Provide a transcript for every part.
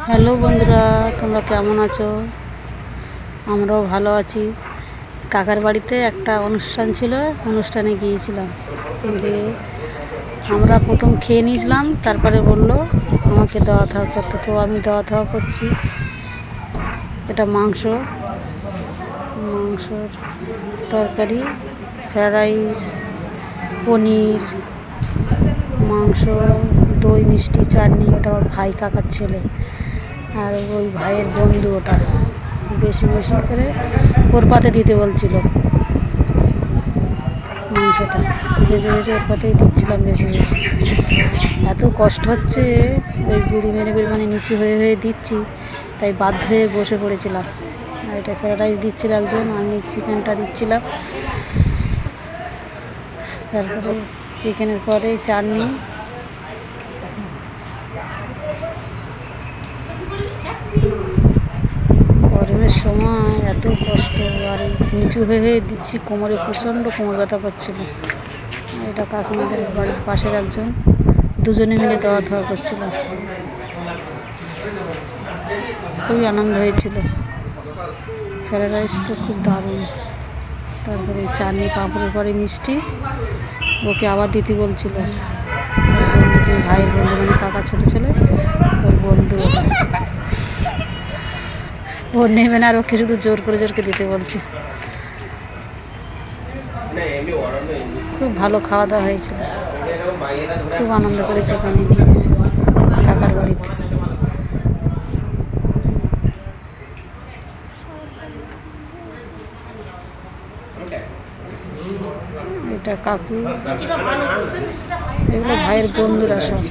Hello বন্ধুরা, তোমরা কেমন আছো? আমরাও ভালো আছি। কাকার বাড়িতে একটা অনুষ্ঠান ছিল, অনুষ্ঠানে গিয়েছিলাম। গিয়ে আমরা প্রথম খেয়ে নিয়েছিলাম, তারপরে বলল, আমাকে দেওয়া থাওয়া করতে তো আমি দেওয়া থাওয়া করছি। এটা মাংস, মাংসর তরকারি ফ্রায়েড রাইস, পনির, মাংস মিষ্টি চাটনি, ওটা আমার ভাই কাকার ছেলে আর ওই ভাইয়ের বন্ধু ওটা। বেশি বেশি করে ওর পাতে দিতে বলছিল। মাংসটা। বেজে বেজে ওর পাতেই দিচ্ছিলাম বেশি বেশি এত কষ্ট হচ্ছে, ওই গুড়ি মেরে বের মানে নিচু হয়ে হয়ে দিচ্ছি, তাই বাধ্য হয়ে বসে পড়েছিলাম। আর এটা ফ্রায়েড রাইস দিচ্ছিল একজন, আমি চিকেনটা দিচ্ছিলাম। তারপরে চিকেনের পরে চাটনি গরমের সময় এত কষ্ট আর নিচু হয়ে হয়ে দিচ্ছি, কোমরে প্রচণ্ড কোমর ব্যথা করছিল। এটা কাকিমাদের বাড়ির পাশের একজন, দুজনে মিলে দেওয়া থাওয়া করছিল। খুবই আনন্দ হয়েছিল। ফ্রায়েড রাইস তো খুব দারুণ। তারপরে চাটনি পাঁপড়ের পরে মিষ্টি। ওকে আবার দিতে বলছিল। ভাইয়ের বন্ধু মানে কাকা ছোটো ছেলে ও নেবে না আর ওকে শুধু জোর করে জোর করে দিতে বলছে। খুব ভালো খাওয়া দাওয়া হয়েছিল। খুব আনন্দ করেছে গিয়ে কাকার বাড়িতে। এটা কাকু এগুলো ভাইয়ের বন্ধুরা সব।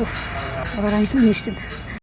উফ, আবার আমি মিষ্টি